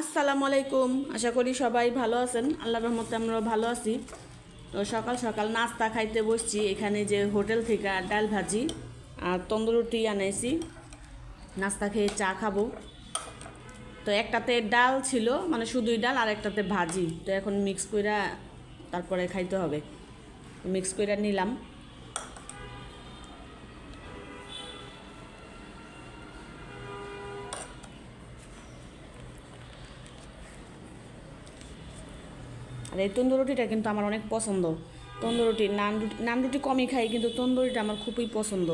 আসসালামু আলাইকুম। আশা করি সবাই ভালো আছেন। আল্লাহ রহমতে আমরা ভালো আছি। তো সকাল সকাল নাস্তা খাইতে বসছি। এখানে যে হোটেল থেকে ডাল ভাজি আর তন্দুরুটি আনাইছি। নাস্তা খেয়ে চা খাব। তো একটাতে ডাল ছিল মানে শুধুই ডাল, আর একটাতে ভাজি। তো এখন মিক্স কইরা তারপরে খাইতে হবে। মিক্স কইরা নিলাম। আর এই তন্দুরুটিটা কিন্তু আমার অনেক পছন্দ। তন্দুরুটি নান রুটি নান রুটি কমই খাই, কিন্তু তন্দুরিটা আমার খুবই পছন্দ।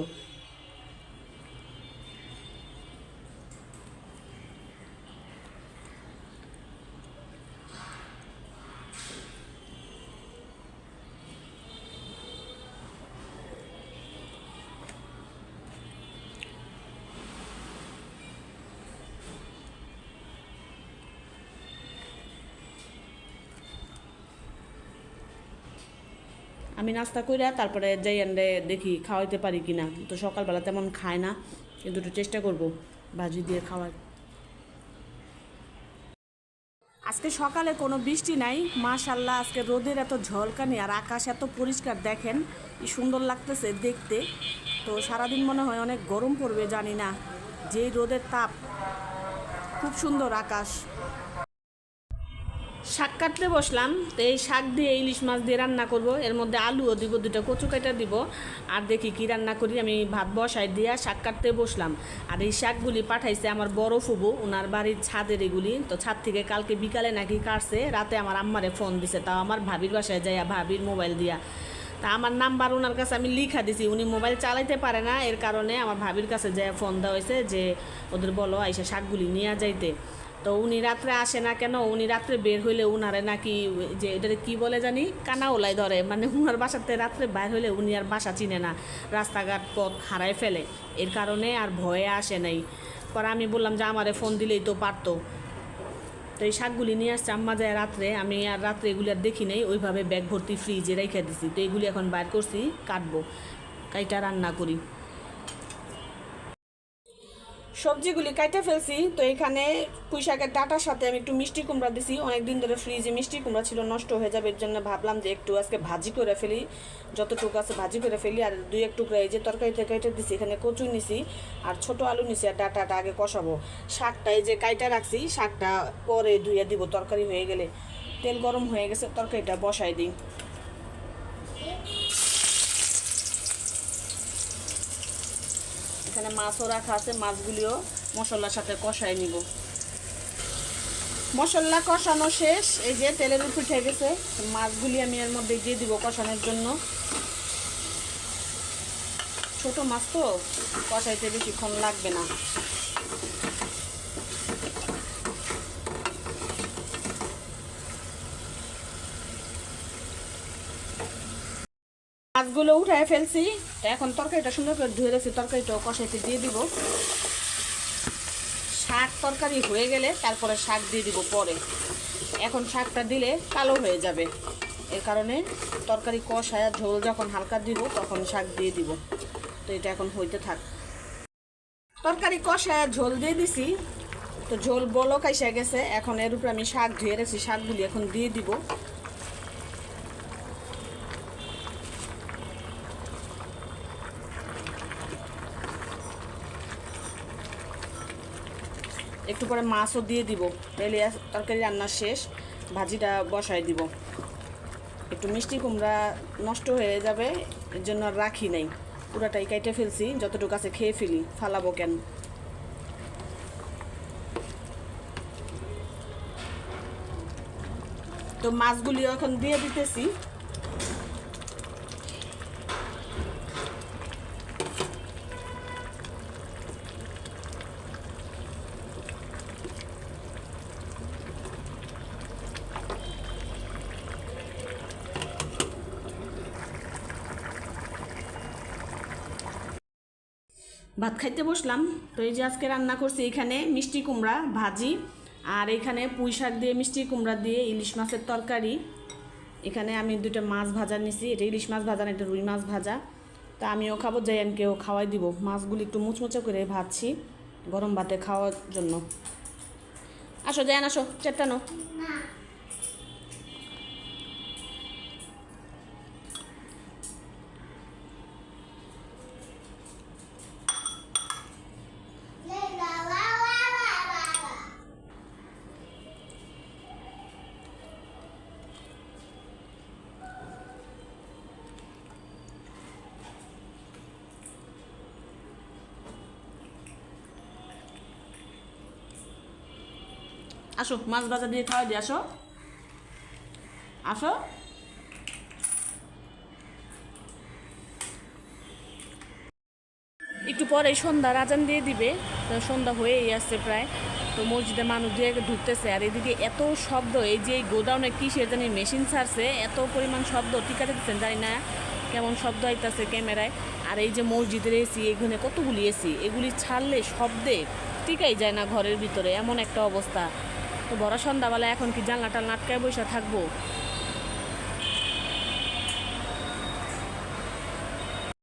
আমি নাস্তা কইরা তারপরে যাই আনলে দেখি খাওয়াইতে পারি কিনা। তো সকালবেলা তেমন খায় না কিন্তু একটু চেষ্টা করব ভাজি দিয়ে খাওয়ার। আজকে সকালে কোনো বৃষ্টি নাই মাশাল্লাহ আজকে রোদের এত ঝলকানি আর আকাশ এত পরিষ্কার দেখেন, কি সুন্দর লাগতেছে দেখতে। তো সারাদিন মনে হয় অনেক গরম পড়বে, জানি না। যেই রোদের তাপ, খুব সুন্দর আকাশ। শাক কাটতে বসলাম, তো এই শাক দিয়ে ইলিশ মাছ দিয়ে রান্না করব। এর মধ্যে আলুও দিব, দুটো কচু কাটা দিব। আর দেখি কি রান্না করি, আমি ভাত বসাই দিয়া শাক কাটতে বসলাম। আর এই শাকগুলি পাঠাইছে আমার বড় ফুবু ওনার বাড়ির ছাদের এগুলি। তো ছাদ থেকে কালকে বিকালে নাকি কাটছে, রাতে আমার আম্মারে ফোন দিছে, তাও আমার ভাবির বাসায় যাইয়া ভাবির মোবাইল দিয়া। তা আমার নাম্বার ওনার কাছে আমি লিখা দিছি, উনি মোবাইল চালাইতে পারে না, এর কারণে আমার ভাবির কাছে যে ফোন দেওয়া হয়েছে যে, ওদের বলো, আইসা শাকগুলি নিয়ে যাইতে। তো উনি রাত্রে আসে না কেন? উনি রাত্রে বের হইলে উনারে নাকি যে এটা কি বলে জানি? কানা ওলাই ধরে। মানে উনার বাসাতে রাত্রে বাইর হইলে উনি আর বাসা চিনে না। রাস্তাঘাট পথ হারায় ফেলে। এর কারণে আর ভয়ে আসে নাই। পরে আমি বললাম যে আমারে ফোন দিলেই তো পারতো। তো এই শাকগুলি নিয়ে আসছে আম্মা যায় রাত্রে। আমি আর রাত্রে এগুলি আর দেখি নাই। ওইভাবে ব্যাগ ভর্তি ফ্রিজে রেখে দিছি। তো এগুলি এখন বাইর করছি, কাটবো। কাইটা রান্না করি। সবজিগুলি কাইটে ফেলছি, তো এখানে পুঁই শাকের ডাটার সাথে আমি একটু মিষ্টি কুমড়া দিছি। অনেকদিন ধরে ফ্রিজে মিষ্টি কুমড়া ছিল, নষ্ট হয়ে যাবে এর জন্য ভাবলাম যে একটু আজকে ভাজি করে ফেলি। যতটুকু আছে ভাজি করে ফেলি, আর দুই এক টুকরা এই যে তরকারিতে কেটে দিছি, এখানে কচু নিছি, আর ছোট আলু নিছি, আর ডাটাটা আগে কষাবো। শাকটা এই যে কাইটা রাখছি, শাকটা পরে ধুয়ে দিব, তরকারি হয়ে গেলে। তেল গরম হয়ে গেছে, তরকারিটা বসাই দিই। এখানে মাছও রাখা আছে, মাছগুলিও মশলার সাথে কষাই নিব। মশলা কষানো শেষ, এই যে তেলের উপর উঠে গেছে, মাছগুলি আমি এর মধ্যে দিয়ে দিব কষানোর জন্য। ছোট মাছ তো, কষাইতে বেশিক্ষণ লাগবে না। মাছগুলো উঠায় ফেলছি। এখন তরকারিটা সুন্দর করে ধুয়ে রেখেছি তরকারিটাও কষাইতে দিয়ে দিব। শাক তরকারি হয়ে গেলে তারপরে শাক দিয়ে দিব পরে। এখন শাকটা দিলে কালো হয়ে যাবে। এর কারণে তরকারি কষায় ঝোল যখন হালকা দিব, তখন শাক দিয়ে দিব। তো এটা এখন হইতে থাক। তরকারি কষায় ঝোল দিয়ে দিছি। তো ঝোল বলো কাইসা গেছে। এখন এর উপরে আমি শাক ধুয়ে রেখেছি। শাকগুলি এখন দিয়ে দিব। একটু পরে মাছও দিয়ে দিব। তাহলে তরকারি রান্না শেষ, ভাজিটা বসাই দিব। একটু মিষ্টি কুমড়া নষ্ট হয়ে যাবে, এর জন্য আর রাখি নাই। পুরাটাই কেটে ফেলছি, যতটুকু আছে খেয়ে ফেলি, ফালাবো কেন? তো মাছগুলি এখন দিয়ে দিতেছি। ভাত খাইতে বসলাম। তো এই যে আজকে রান্না করছি এখানে মিষ্টি কুমড়া ভাজি, আর এখানে পুঁই শাক দিয়ে মিষ্টি কুমড়া দিয়ে ইলিশ মাছের তরকারি। এখানে আমি দুটো মাছ ভাজা নিছি, এটা ইলিশ মাছ ভাজা না, এটা রুই মাছ ভাজা। তা আমিও খাব জায়ানকেও খাওয়াই দিব। মাছগুলি একটু মুচমুচে করে ভাজছি গরম ভাতে খাওয়ার জন্য। আসো যাই আসো চেট্টানো আসো, মাছ ভাজা দিয়ে খাওয়া দিয়ে আসো। আসো। একটু পরে সন্ধ্যা, রাজান দিয়ে দিবে। সন্ধ্যা হয়েই আসছে প্রায়। তো মসজিদে মানুষ দিয়ে ঢুকতেছে। আর এদিকে এত শব্দ, এই যে গোডাউনে কিসের জানি মেশিন ছাড়ছে, এত পরিমাণ শব্দ টিকাতে দিচ্ছেন জানি না কেমন শব্দ আইতাছে ক্যামেরায়। আর এই যে মসজিদের এসি, এখানে কতগুলি এসি, এগুলি ছাড়লে শব্দে টিকাই যায় না ঘরের ভিতরে, এমন একটা অবস্থা। তো বড় সন্ধ্যাবেলা এখন কি জানলা টাল নাটকায় বসে থাকব?